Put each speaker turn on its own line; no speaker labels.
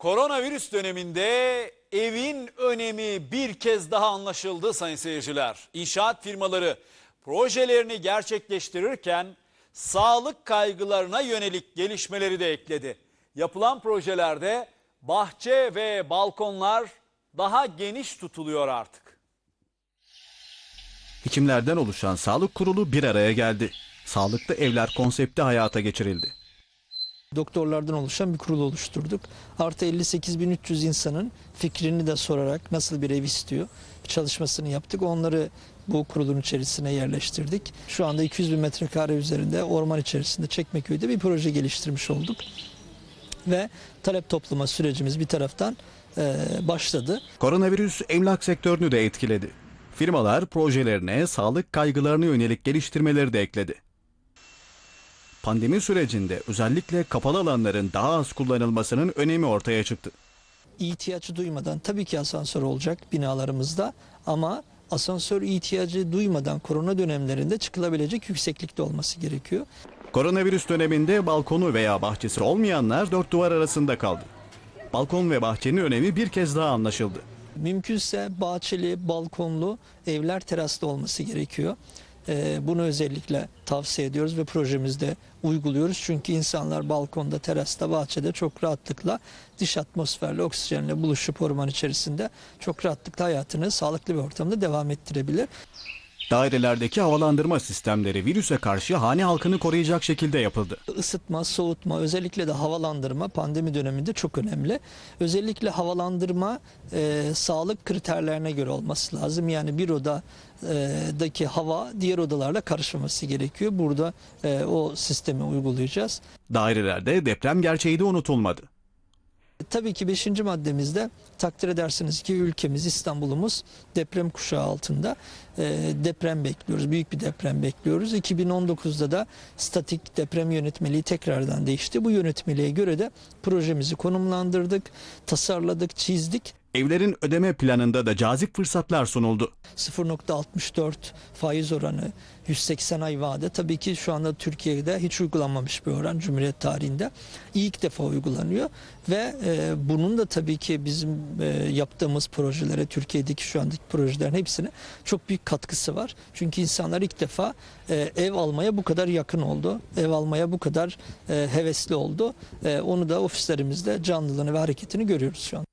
Koronavirüs döneminde evin önemi bir kez daha anlaşıldı sayın seyirciler. İnşaat firmaları projelerini gerçekleştirirken sağlık kaygılarına yönelik gelişmeleri de ekledi. Yapılan projelerde bahçe ve balkonlar daha geniş tutuluyor artık.
Hekimlerden oluşan sağlık kurulu bir araya geldi. Sağlıklı evler konsepti hayata geçirildi.
Doktorlardan oluşan bir kurul oluşturduk. Artı 58.300 insanın fikrini de sorarak nasıl bir ev istiyor çalışmasını yaptık. Onları bu kurulun içerisine yerleştirdik. Şu anda 200 bin metrekare üzerinde orman içerisinde Çekmeköy'de bir proje geliştirmiş olduk. Ve talep toplama sürecimiz bir taraftan eee, başladı.
Koronavirüs emlak sektörünü de etkiledi. Firmalar projelerine sağlık kaygılarına yönelik geliştirmeleri de ekledi. Pandemi sürecinde özellikle kapalı alanların daha az kullanılmasının önemi ortaya çıktı.
ihtiyaç duymadan tabii ki asansör olacak binalarımızda ama asansör ihtiyacı duymadan korona dönemlerinde çıkılabilecek yükseklikte olması gerekiyor.
Koronavirüs döneminde balkonu veya bahçesi olmayanlar dört duvar arasında kaldı. Balkon ve bahçenin önemi bir kez daha anlaşıldı.
Mümkünse bahçeli, balkonlu evler terasta olması gerekiyor. Ee, bunu özellikle tavsiye ediyoruz ve projemizde uyguluyoruz. Çünkü insanlar balkonda, terasta, bahçede çok rahatlıkla dış atmosferle, oksijenle buluşup orman içerisinde çok rahatlıkla hayatını sağlıklı bir ortamda devam ettirebilir.
Dairelerdeki havalandırma sistemleri virüse karşı hane halkını koruyacak şekilde yapıldı.
Isıtma, soğutma, özellikle de havalandırma pandemi döneminde çok önemli. Özellikle havalandırma e, sağlık kriterlerine göre olması lazım. Yani bir odadaki hava diğer odalarla karışmaması gerekiyor. Burada e, o sistemi uygulayacağız.
Dairelerde deprem gerçeği de unutulmadı.
Tabii ki 5. maddemizde takdir edersiniz ki ülkemiz İstanbul'umuz deprem kuşağı altında e, deprem bekliyoruz. Büyük bir deprem bekliyoruz. 2019'da da statik deprem yönetmeliği tekrardan değişti. Bu yönetmeliğe göre de projemizi konumlandırdık, tasarladık, çizdik.
Evlerin ödeme planında da cazip fırsatlar sunuldu.
0.64 faiz oranı 180 ay vade tabii ki şu anda Türkiye'de hiç uygulanmamış bir oran Cumhuriyet tarihinde ilk defa uygulanıyor ve e, bunun da tabii ki bizim e, yaptığımız projelere Türkiye'deki şu andaki projelerin hepsine çok büyük katkısı var. Çünkü insanlar ilk defa e, ev almaya bu kadar yakın oldu. Ev almaya bu kadar e, hevesli oldu. E, onu da ofislerimizde canlılığını ve hareketini görüyoruz şu an.